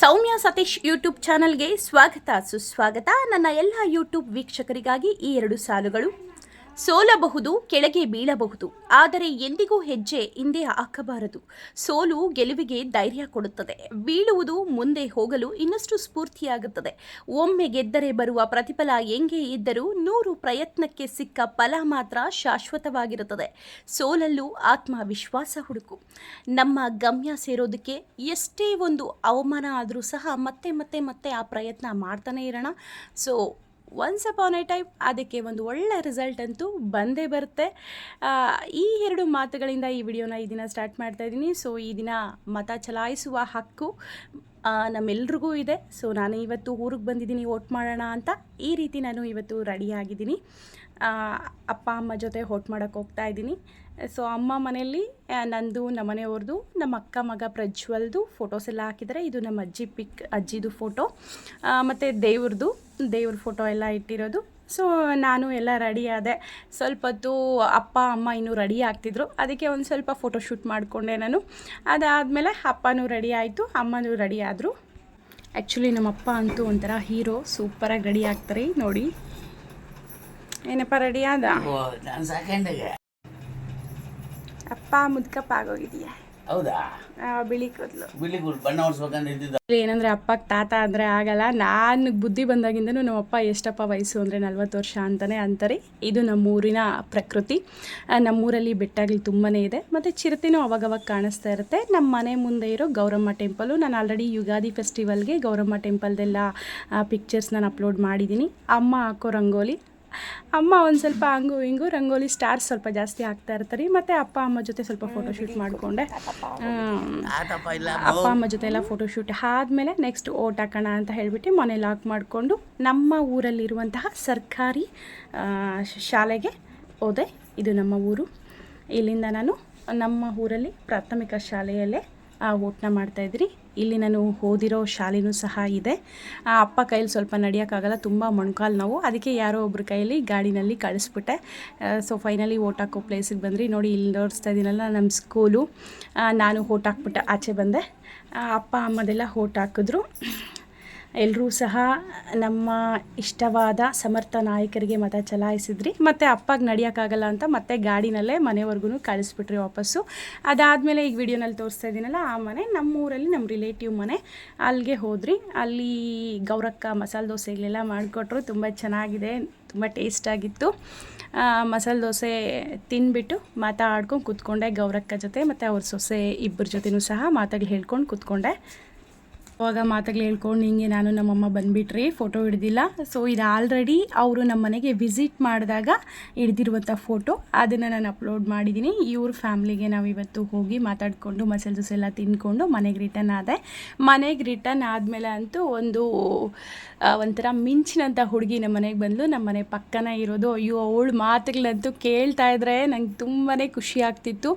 ಸೌಮ್ಯ Satish YouTube ಚಾನಲ್ಗೆ ಸ್ವಾಗತ ಸುಸ್ವಾಗತ. ನನ್ನ ಎಲ್ಲ ಯೂಟ್ಯೂಬ್ ವೀಕ್ಷಕರಿಗಾಗಿ ಈ ಎರಡು ಸಾಲುಗಳು ಸೋಲಬಹುದು, ಕೆಳಗೆ ಬೀಳಬಹುದು. ಆದರೆ ಎಂದಿಗೂ ಹೆಜ್ಜೆ ಹಿಂದೆ ಹಾಕಬಾರದು. ಸೋಲು ಗೆಲುವಿಗೆ ಧೈರ್ಯ ಕೊಡುತ್ತದೆ. ಬೀಳುವುದು ಮುಂದೆ ಹೋಗಲು ಇನ್ನಷ್ಟು ಸ್ಫೂರ್ತಿಯಾಗುತ್ತದೆ. ಒಮ್ಮೆ ಗೆದ್ದರೆ ಬರುವ ಪ್ರತಿಫಲ ಹೆಂಗೆ ಇದ್ದರೂ ನೂರು ಪ್ರಯತ್ನಕ್ಕೆ ಸಿಕ್ಕ ಫಲ ಮಾತ್ರ ಶಾಶ್ವತವಾಗಿರುತ್ತದೆ. ಸೋಲಲ್ಲೂ ಆತ್ಮವಿಶ್ವಾಸ ಹುಡುಕು. ನಮ್ಮ ಗಮ್ಯ ಸೇರೋದಕ್ಕೆ ಎಷ್ಟೇ ಒಂದು ಅವಮಾನ ಆದರೂ ಸಹ ಮತ್ತೆ ಮತ್ತೆ ಮತ್ತೆ ಆ ಪ್ರಯತ್ನ ಮಾಡ್ತಾನೆ ಇರೋಣ. So once upon a time ಅದಕ್ಕೆ ಒಂದು ಒಳ್ಳೆ ರಿಸಲ್ಟ್ ಅಂತೂ ಬಂದೇ ಬರುತ್ತೆ. ಈ ಎರಡು ಮಾತುಗಳಿಂದ ಈ ವಿಡಿಯೋನ ಈ ದಿನ ಸ್ಟಾರ್ಟ್ ಮಾಡ್ತಾ ಇದ್ದೀನಿ. ಸೊ ಈ ದಿನ ಮತ ಚಲಾಯಿಸುವ ಹಕ್ಕು ನಮ್ಮೆಲ್ರಿಗೂ ಇದೆ. ಸೊ ನಾನು ಇವತ್ತು ಊರಿಗೆ ಬಂದಿದ್ದೀನಿ ವೋಟ್ ಮಾಡೋಣ ಅಂತ ಈ ರೀತಿ ನಾನು ಇವತ್ತು ರೆಡಿ ಆಗಿದ್ದೀನಿ. ಆ, ಅಪ್ಪ, ಅಮ್ಮ ಜೊತೆ ವೋಟ್ ಮಾಡೋಕ್ಕೆ ಹೋಗ್ತಾ ಇದ್ದೀನಿ. ಸೊ ಅಮ್ಮ ಮನೆಯಲ್ಲಿ ನಂದು, ನಮ್ಮ ಮನೆಯವ್ರದ್ದು ನಮ್ಮ ಅಕ್ಕ ಮಗ ಪ್ರಜ್ವಲ್ದು ಫೋಟೋಸ್ ಎಲ್ಲ ಹಾಕಿದರೆ ಇದು ನಮ್ಮ ಅಜ್ಜಿ ಪಿಕ್ ಅಜ್ಜಿದು ಫೋಟೋ ಮತ್ತು ದೇವ್ರದ್ದು ದೇವ್ರ ಫೋಟೋ ಎಲ್ಲ ಇಟ್ಟಿರೋದು. ಸೊ ನಾನು ಎಲ್ಲ ರೆಡಿ ಆದೆ. ಸ್ವಲ್ಪ ಹೊತ್ತು ಅಪ್ಪ, ಅಮ್ಮ ಇನ್ನೂ ರೆಡಿ ಆಗ್ತಿದ್ರು. ಅದಕ್ಕೆ ಒಂದು ಸ್ವಲ್ಪ ಫೋಟೋ ಶೂಟ್ ಮಾಡಿಕೊಂಡೆ ನಾನು. ಅದಾದಮೇಲೆ ಅಪ್ಪನೂ ರೆಡಿ ಆಯಿತು, ಅಮ್ಮನೂ ರೆಡಿ ಆದರು. ಆ್ಯಕ್ಚುಲಿ ನಮ್ಮ ಅಪ್ಪ ಅಂತೂ ಒಂಥರ ಹೀರೋ ಸೂಪರಾಗಿ ರೆಡಿ ಆಗ್ತಾರೆ. ನೋಡಿ. ಏನಪ್ಪ ರೆಡಿ ಆದ ಸೆಕೆಂಡ್ಗೆ ಅಪ್ಪ ಮುದ್ಕಪ್ಪ ಆಗೋಗಿದ್ಯಾ? ಹೌದಾ? ಬಿಳಿ ಕೂದಲು. ಬಿಳಿ ಕೂದಲು ಬಣ್ಣ ಹೊಡ್ಸ್ಬೇಕಂತ ಇದ್ದಿದ್ದ. ಏನಂದ್ರೆ ಅಪ್ಪಗೆ ತಾತ ಅಂದ್ರೆ ಆಗಲ್ಲ. ನಾನು ಬುದ್ಧಿ ಬಂದಾಗಿಂದನು ನಮ್ಮ ಅಪ್ಪ ಎಷ್ಟಪ್ಪ ವಯಸ್ಸು ಅಂದ್ರೆ ನಲ್ವತ್ತು ವರ್ಷ ಅಂತಾನೆ ಅಂತಾರೆ. ಇದು ನಮ್ಮೂರಿನ ಪ್ರಕೃತಿ. ನಮ್ಮೂರಲ್ಲಿ ಬೆಟ್ಟಗಳು ತುಂಬಾನೇ ಇದೆ. ಮತ್ತೆ ಚಿರತೆನೂ ಅವಾಗವಾಗ ಕಾಣಿಸ್ತಾ ಇರುತ್ತೆ. ನಮ್ಮ ಮನೆ ಮುಂದೆ ಇರೋ ಗೌರಮ್ಮ ಟೆಂಪಲು ನಾನು ಆಲ್ರೆಡಿ ಯುಗಾದಿ ಫೆಸ್ಟಿವಲ್ಗೆ ಗೌರಮ್ಮ ಟೆಂಪಲ್ದೆಲ್ಲ ಪಿಕ್ಚರ್ಸ್ ನಾನು ಅಪ್ಲೋಡ್ ಮಾಡಿದ್ದೀನಿ. ಅಮ್ಮ ಹಾಕೋ ರಂಗೋಲಿ. ಅಮ್ಮ ಒಂದು ಸ್ವಲ್ಪ ಹಂಗು ಹಿಂಗು ರಂಗೋಲಿ ಸ್ಟಾರ್ಸ್ ಸ್ವಲ್ಪ ಜಾಸ್ತಿ ಹಾಕ್ತಾ ಇರ್ತಾರೆ. ಮತ್ತು ಅಪ್ಪ ಅಮ್ಮ ಜೊತೆ ಸ್ವಲ್ಪ ಫೋಟೋ ಶೂಟ್ ಮಾಡಿಕೊಂಡೆ. ಅಪ್ಪ ಅಮ್ಮ ಜೊತೆ ಎಲ್ಲ ಫೋಟೋಶೂಟ್ ಆದಮೇಲೆ ನೆಕ್ಸ್ಟ್ ಓಟ್ ಹಾಕೋಣ ಅಂತ ಹೇಳಿಬಿಟ್ಟು ಮನೆ ಲಾಕ್ ಮಾಡಿಕೊಂಡು ನಮ್ಮ ಊರಲ್ಲಿರುವಂತಹ ಸರ್ಕಾರಿ ಶಾಲೆಗೆ ಹೋದೆ. ಇದು ನಮ್ಮ ಊರು. ಇಲ್ಲಿಂದ ನಾನು ನಮ್ಮ ಊರಲ್ಲಿ ಪ್ರಾಥಮಿಕ ಶಾಲೆಯಲ್ಲೇ ಆ ಓಟ್ನ ಮಾಡ್ತಾಯಿದ್ರಿ ಇಲ್ಲಿ ನಾನು ಓದಿರೋ ಶಾಲೆನೂ ಸಹ ಇದೆ. ಅಪ್ಪ ಕೈಯಲ್ಲಿ ಸ್ವಲ್ಪ ನಡೆಯೋಕ್ಕಾಗಲ್ಲ, ತುಂಬ ಮೊಣಕಾಲು ನಾವು. ಅದಕ್ಕೆ ಯಾರೋ ಒಬ್ಬರ ಕೈಯಲ್ಲಿ ಗಾಡಿನಲ್ಲಿ ಕಳಿಸ್ಬಿಟ್ಟೆ. ಸೊ ಫೈನಲಿ ಓಟ್ ಹಾಕೋ ಪ್ಲೇಸಿಗೆ ಬಂದ್ರಿ ನೋಡಿ, ಇಲ್ಲಿ ನೋಡಿಸ್ತಾ ಇದ್ದೀನಲ್ಲ ನಮ್ಮ ಸ್ಕೂಲು ನಾನು ಓಟ್ ಹಾಕ್ಬಿಟ್ಟೆ ಆಚೆ ಬಂದೆ. ಅಪ್ಪ, ಅಮ್ಮದೆಲ್ಲ ಓಟ್ ಹಾಕಿದ್ರು. ಎಲ್ಲರೂ ಸಹ ನಮ್ಮ ಇಷ್ಟವಾದ ಸಮರ್ಥ ನಾಯಕರಿಗೆ ಮತ ಚಲಾಯಿಸಿದ್ರಿ. ಮತ್ತು ಅಪ್ಪಗೆ ನಡೆಯೋಕ್ಕಾಗಲ್ಲ ಅಂತ ಮತ್ತೆ ಗಾಡಿನಲ್ಲೇ ಮನೆವರೆಗೂ ಕಳಿಸ್ಬಿಟ್ರಿ ವಾಪಸ್ಸು. ಅದಾದಮೇಲೆ ಈಗ ವಿಡಿಯೋನಲ್ಲಿ ತೋರಿಸ್ತಾ ಇದ್ದೀನಲ್ಲ, ಆ ಮನೆ ನಮ್ಮೂರಲ್ಲಿ ನಮ್ಮ ರಿಲೇಟಿವ್ ಮನೆ. ಅಲ್ಲಿಗೆ ಹೋದ್ರಿ. ಅಲ್ಲಿ ಗೌರಕ್ಕ ಮಸಾಲೆ ದೋಸೆಗಳೆಲ್ಲ ಮಾಡಿಕೊಟ್ರು. ತುಂಬ ಚೆನ್ನಾಗಿದೆ, ತುಂಬ ಟೇಸ್ಟಾಗಿತ್ತು. ಮಸಾಲೆ ದೋಸೆ ತಿನ್ಬಿಟ್ಟು ಮಾತಾಡ್ಕೊಂಡು ಕೂತ್ಕೊಂಡೆ ಗೌರಕ್ಕ ಜೊತೆ, ಮತ್ತು ಅವ್ರ ಸೊಸೆ ಇಬ್ಬರ ಜೊತೆನೂ ಸಹ ಮಾತಾಡಿ ಹೇಳ್ಕೊಂಡು ಕೂತ್ಕೊಂಡೆ. ಅವಾಗ ಮಾತುಗಳು ಹೇಳ್ಕೊಂಡು ಹಿಂಗೆ ನಾನು ನಮ್ಮಮ್ಮ ಬಂದ್ಬಿಟ್ರಿ ಫೋಟೋ ಹಿಡ್ದಿಲ್ಲ. ಸೊ ಇದು ಆಲ್ರೆಡಿ ಅವರು ನಮ್ಮ ಮನೆಗೆ ವಿಸಿಟ್ ಮಾಡಿದಾಗ ಹಿಡ್ದಿರುವಂಥ ಫೋಟೋ ಅದನ್ನು ನಾನು ಅಪ್ಲೋಡ್ ಮಾಡಿದ್ದೀನಿ. ಇವ್ರ ಫ್ಯಾಮ್ಲಿಗೆ ನಾವು ಇವತ್ತು ಹೋಗಿ ಮಾತಾಡಿಕೊಂಡು ಮಸಾಲೆ ದೋಸೆ ಎಲ್ಲ ತಿಂದ್ಕೊಂಡು ಮನೆಗೆ ರಿಟರ್ನ್ ಆದೆ. ಮನೆಗೆ ರಿಟರ್ನ್ ಆದಮೇಲೆ ಅಂತೂ ಒಂದು ಒಂಥರ ಮಿಂಚಿನಂಥ ಹುಡುಗಿ ನಮ್ಮ ಮನೆಗೆ ಬಂದು ನಮ್ಮ ಮನೆ ಪಕ್ಕನ ಇರೋದು. ಅಯ್ಯೋ, ಅವಳು ಮಾತುಗಳಂತೂ ಕೇಳ್ತಾ ಇದ್ರೆ ನಂಗೆ ತುಂಬಾ ಖುಷಿ ಆಗ್ತಿತ್ತು.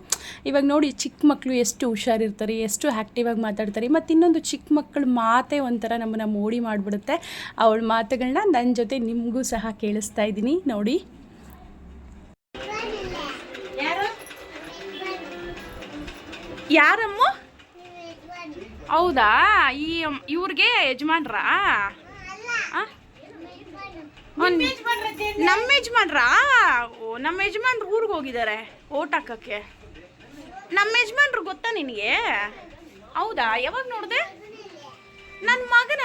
ಇವಾಗ ನೋಡಿ ಚಿಕ್ಕ ಮಕ್ಕಳು ಎಷ್ಟು ಹುಷಾರಿರ್ತಾರೆ ಎಷ್ಟು ಆ್ಯಕ್ಟಿವಾಗಿ ಮಾತಾಡ್ತಾರೆ. ಮತ್ತು ಇನ್ನೊಂದು ಚಿಕ್ಕ ಮಕ್ಕಳ ಮಾತೇ ಒಂಥರ ನಮ್ಮನ್ನು ಮೋಡಿ ಮಾಡಿಬಿಡುತ್ತೆ. ಅವಳ ಮಾತುಗಳನ್ನ ನನ್ನ ಜೊತೆ ನಿಮಗೂ ಸಹ ಕೇಳಿಸ್ತಾ ಇದ್ದೀನಿ. ನೋಡಿ. ಯಾರಮ್ಮ? ಹೌದಾ? ಈ ಇವ್ರಿಗೆ ಯಜಮಾನ್ರಾ? ನಮ್ಮ ಯಜಮಾನ್ರಾ? ಓ, ನಮ್ಮ ಯಜಮಾನ್ರು ಊರಿಗೆ ಹೋಗಿದ್ದಾರೆ ಓಟ್ ಹಾಕಕ್ಕೆ. ನಮ್ಮ ಯಜಮಾನ್ರು ಗೊತ್ತಾ ನಿನಗೆ? ಹೌದಾ? ಯಾವಾಗ ನೋಡಿದೆ? ನನ್ನ ಮಗನ?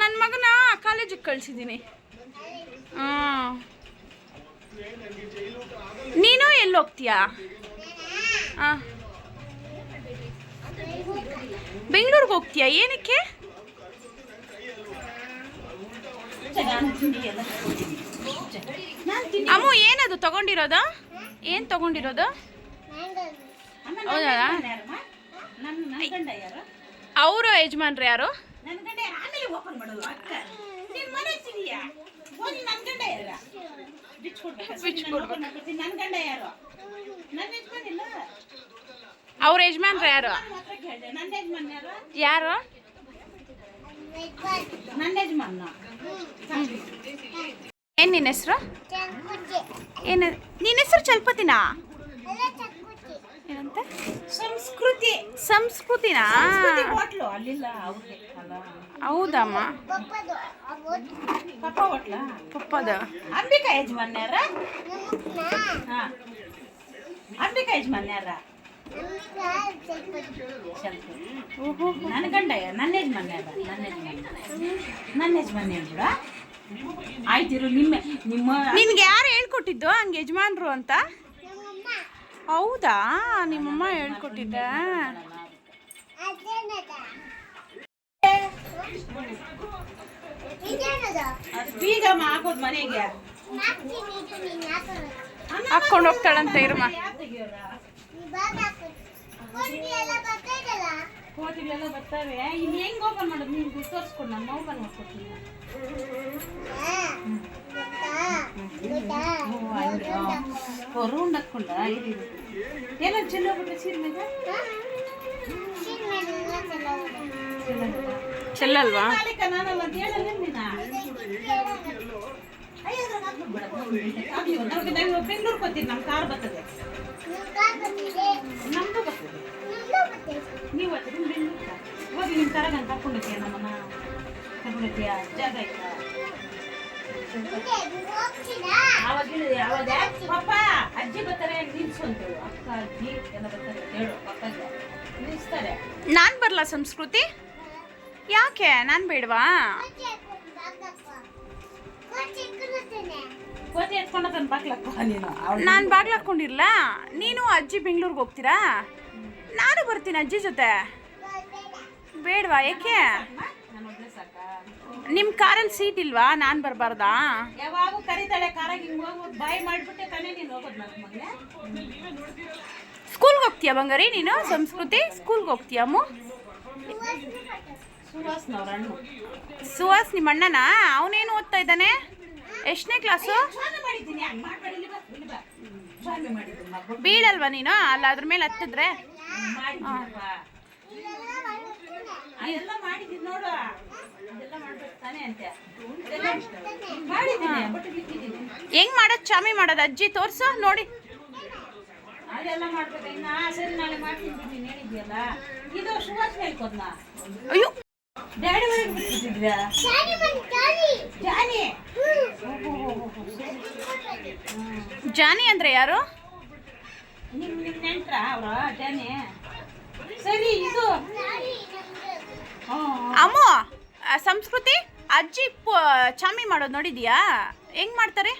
ನನ್ನ ಮಗನ ಕಾಲೇಜಿಗೆ ಕಳಿಸಿದ್ದೀನಿ ಹಾಂ ನೀನು ಎಲ್ಲಿ ಹೋಗ್ತೀಯಾ ಹಾಂ ಬೆಂಗಳೂರಿಗೆ ಹೋಗ್ತೀಯಾ? ಏನಕ್ಕೆ? ಅಮ್ಮ ಏನದು ತಗೊಂಡಿರೋದು? ಏನು ತಗೊಂಡಿರೋದು? ಹೌದಾ? ಅವರು ಯಜಮಾನ್ರು ಯಾರು? ಅವ್ರ ಯಜಮಾನ್ರು ಯಾರು? ಯಾರು? ಏನ್ ನಿನ್ನ ಹೆಸರು? ಏನ ನಿನ್ನ ಹೆಸರು ಚಲ್ಪತಿನಾ? ಏನಂತ? ಸಂಸ್ಕೃತಿನಾ? ಹೌದಮ್ಮ. ಪಪ್ಪದ ಅಂಬಿಕಾ ಯಜಮಾನ್ಯಾರ? ಹಾ. ಅಂಬಿಕಾ ಯಜಮಾನ್ಯಾರ? ನನ್ನ ಗಂಡ ನನ್ನ ಯಜಮಾನ್ಯಾರ? ನನ್ನ ಯಜಮಾನ್ಯ. ನನ್ನ ಯಜಮಾನ್ಯ ಕೂಡ ಆಯ್ತಿರು ನಿಮ್ಮ ನಿಮ್ಮ ನಿನ್ಗೆ ಯಾರು ಹೇಳ್ಕೊಟ್ಟಿದ್ದು ಹಂಗೆ ಯಜಮಾನ್ರು ಅಂತ? ಹೌದಾ? ನಿಮ್ಮಮ್ಮ ಹೇಳ್ಕೊಟ್ಟಿದ್ದ ಅದು ಬೀಗ ಹಾಕೋದು ಮನೆಗೆ. ಹಾಕೊಂಡು ಹೋಗ್ತಾಳಂತ ಇರಮ್ಮ ಯಾರ್ ತೆಗಿಯೋರ? ಕೋತಿಗಳೆಲ್ಲ ಬರ್ತಾವೆ. ಇನ್ನು ಹೆಂಗ್ ಓಪನ್ ಮಾಡೋದು? ನೀನು ತೋರಿಸ್ಕೊಂಡು ನಾನು ಓಪನ್ ಮಾಡ್ಕೊಡ್ತೀನಿ. ರೌಂಡ್ ಹಾಕೊಂಡ? ಇರಿ ಏನೋ ಚೆಲ್ಲೋಗ್ಬಿಟ್ರೆ ಸೀರೆ ಮೇಲೆ? ಚೆಲ್ಲಲ್ವಾ ಹೋಗಿ ನಿಮ್ಮ ತರ ನಾನು ಕರ್ಕೊಂಡೋಗ್ತೀಯ ನಮ್ಮನ್ನ? ಕರ್ಕೊಂಡೋಗ್ತೀಯ? ಜಾಗ ಆಯ್ತಾ? ಅವಾಗ ಹೇಳಿ ಅವಾಗ ಪಾಪ ಅಜ್ಜಿ ಬರ್ತಾರೆ ಅಕ್ಕ ಅಜ್ಜಿ ಎಲ್ಲ ಬರ್ತಾರೆ ಹೇಳು ಪಪ್ಪಗೆ ನಿಲ್ಲಿಸ್ತಾರೆ ನಾನು ಬರಲಾ ಸಂಸ್ಕೃತಿ? ಯಾಕೆ? ನಾನು ಬೇಡವಾ? ನೀನು. ನಾನು ಬಾಗ್ಲು ಹಾಕೊಂಡಿರ್ಲ ನೀನು ಅಜ್ಜಿ ಬೆಂಗಳೂರಿಗೆ ಹೋಗ್ತೀರಾ? ನಾನು ಬರ್ತೀನಿ ಅಜ್ಜಿ ಜೊತೆ. ಬೇಡವಾ ಏಕೆ? ನಿಮ್ಮ ಕಾರಲ್ಲಿ ಸೀಟ್ ಇಲ್ವಾ? ನಾನು ಬರಬಾರ್ದಾ? ಯಾವಾಗ ಕರೀತಾಳೆ ಕಾರಾಗ ಹಿಂಗೆ ಹೋಗಿ ಬಾಯಿ ಮಾಡಿಬಿಟ್ಟೆ ತಾನೇ ನೀನು ಹೋಗೋದು ನನ್ನ ಮಗನೇ ಸ್ಕೂಲ್ಗೆ ಹೋಗ್ತೀಯಾ ಬಂಗಾರಿ ನೀನು? ಸಂಸ್ಕೃತಿ? ಸ್ಕೂಲ್ಗೆ ಹೋಗ್ತೀಯ ಅಮ್ಮು? ಸುಹಾಸ್ ನಿಮ್ಮ ಅಣ್ಣನ ಅವನೇನು ಓದ್ತಾ ಇದ್ದಾನೆ? ಎಷ್ಟನೇ ಕ್ಲಾಸು? ಬೀಳಲ್ವಾ ನೀನು? ಅಲ್ಲ ಅದ್ರ ಮೇಲೆ ಹತ್ತಿದ್ರೆ? ಹೆಂಗ್ ಮಾಡೋದು? ಚಾಮಿ ಮಾಡೋದು? ಅಜ್ಜಿ ತೋರ್ಸು ನೋಡಿ. ಅಯ್ಯೋ! ಡ್ಯಾಡಿ ಜಾನಿ ಜಾನಿ ಅಂದ್ರೆ ಯಾರು? ಅಮ್ಮ ನಿಮ್ ನೆಂಟ್ರ ಅವ್ರ? ಜಾನಿ ಸರಿ ಇದು. ಹ್ಞೂ ಅಮ್ಮು ಸಂಸ್ಕೃತಿ ಅಜ್ಜಿ ಪ ಚಾಮಿ ಮಾಡೋದು ನೋಡಿದ್ಯಾ? ಹೆಂಗ್ ಮಾಡ್ತಾರೆ?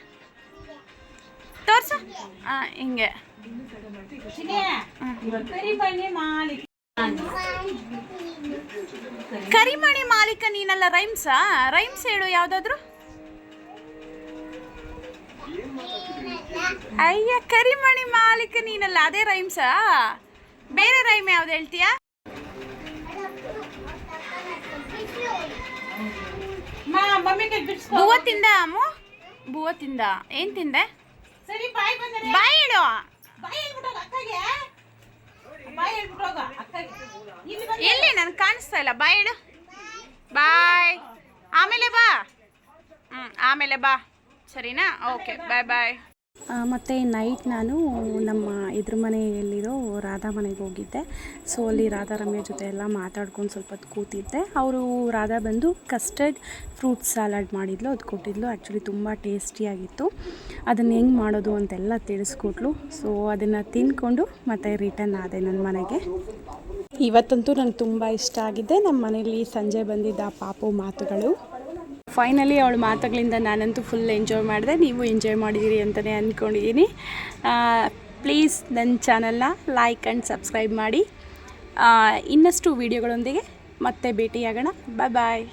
ತೋರ್ಸು. ಆ, ಹಿಂಗೆ. ಕರಿಮಣಿ ಮಾಲೀಕ ನೀನಲ್ಲ ರೈಮ್ಸಾ? ರೈಮ್ಸ್ ಹೇಳು ಯಾವ್ದಾದ್ರು. ಅಯ್ಯ ಕರಿಮಣಿ ಮಾಲೀಕ ನೀನಲ್ಲ ಅದೇ ರೈಮ್ಸಾ. ಬೇರೆ ರೈಮ್ ಯಾವ್ದು ಹೇಳ್ತೀಯಾ? ಬೂವ ತಿಂದ ಅಮ್ಮು? ಬೂವ ತಿಂದ. ಏನ್ ತಿಂದೆ? ಬಾಯಿ ಬಾಯ್ ಬಾಯಿ ಬಾಯ್ ಹೇಳು ಬಾಯ್ ಹೇಳ್ಬಿಟ್ಟೋಗ ಅಕ್ಕಗೆ ಬಾಯ್ ಹೇಳ್ಬಿಟ್ಟೋಗ ಅಕ್ಕಗೆ ಇಲ್ಲಿ ಬಂದು ಎಲ್ಲಿ ನನ್ಗೆ ಕಾಣಿಸ್ತಾ ಇಲ್ಲ. ಬಾಯ್ ಹೇಳು ಬಾಯ್. ಆಮೇಲೆ ಬಾ. ಹ್ಞೂ ಆಮೇಲೆ ಬಾ. ಸರಿನಾ? ಓಕೆ ಬಾಯ್ ಬಾಯ್ ಮತ್ತು ನೈಟ್ ನಾನು ನಮ್ಮ ಇದ್ರ ಮನೆಯಲ್ಲಿರೋ ರಾಧಾ ಮನೆಗೆ ಹೋಗಿದ್ದೆ. ಸೊ ಅಲ್ಲಿ ರಾಧಾ ರಮ್ಯ ಜೊತೆ ಎಲ್ಲ ಮಾತಾಡ್ಕೊಂಡು ಸ್ವಲ್ಪ ಹೊತ್ತು ಕೂತಿದ್ದೆ. ಅವರು, ರಾಧಾ ಬಂದು ಕಸ್ಟರ್ಡ್ ಫ್ರೂಟ್ ಸಲಾಡ್ ಮಾಡಿದ್ಲು, ಅದು ಕೊಟ್ಟಿದ್ಲು. ಆ್ಯಕ್ಚುಲಿ ತುಂಬ ಟೇಸ್ಟಿಯಾಗಿತ್ತು ಅದನ್ನು ಹೆಂಗೆ ಮಾಡೋದು ಅಂತೆಲ್ಲ ತಿಳಿಸ್ಕೊಟ್ಲು. ಸೊ ಅದನ್ನು ತಿನ್ಕೊಂಡು ಮತ್ತೆ ರಿಟರ್ನ್ ಆದೆ ನನ್ನ ಮನೆಗೆ. ಇವತ್ತಂತೂ ನಂಗೆ ತುಂಬ ಇಷ್ಟ ಆಗಿದೆ. ನಮ್ಮ ಮನೇಲಿ ಸಂಜೆ ಬಂದಿದ್ದ ಪಾಪು ಮಾತುಗಳು. ಫೈನಲಿ ಅವಳ ಮಾತುಗಳಿಂದ ನಾನಂತೂ ಫುಲ್ ಎಂಜಾಯ್ ಮಾಡಿದೆ. ನೀವು ಎಂಜಾಯ್ ಮಾಡಿದ್ದೀರಿ ಅಂತಲೇ ಅಂದ್ಕೊಂಡಿದ್ದೀನಿ ಪ್ಲೀಸ್ ನನ್ನ ಚಾನಲ್ನ ಲೈಕ್ ಆ್ಯಂಡ್ ಸಬ್ಸ್ಕ್ರೈಬ್ ಮಾಡಿ. ಇನ್ನಷ್ಟು ವೀಡಿಯೋಗಳೊಂದಿಗೆ ಮತ್ತೆ ಭೇಟಿಯಾಗೋಣ. ಬಾಯ್ ಬಾಯ್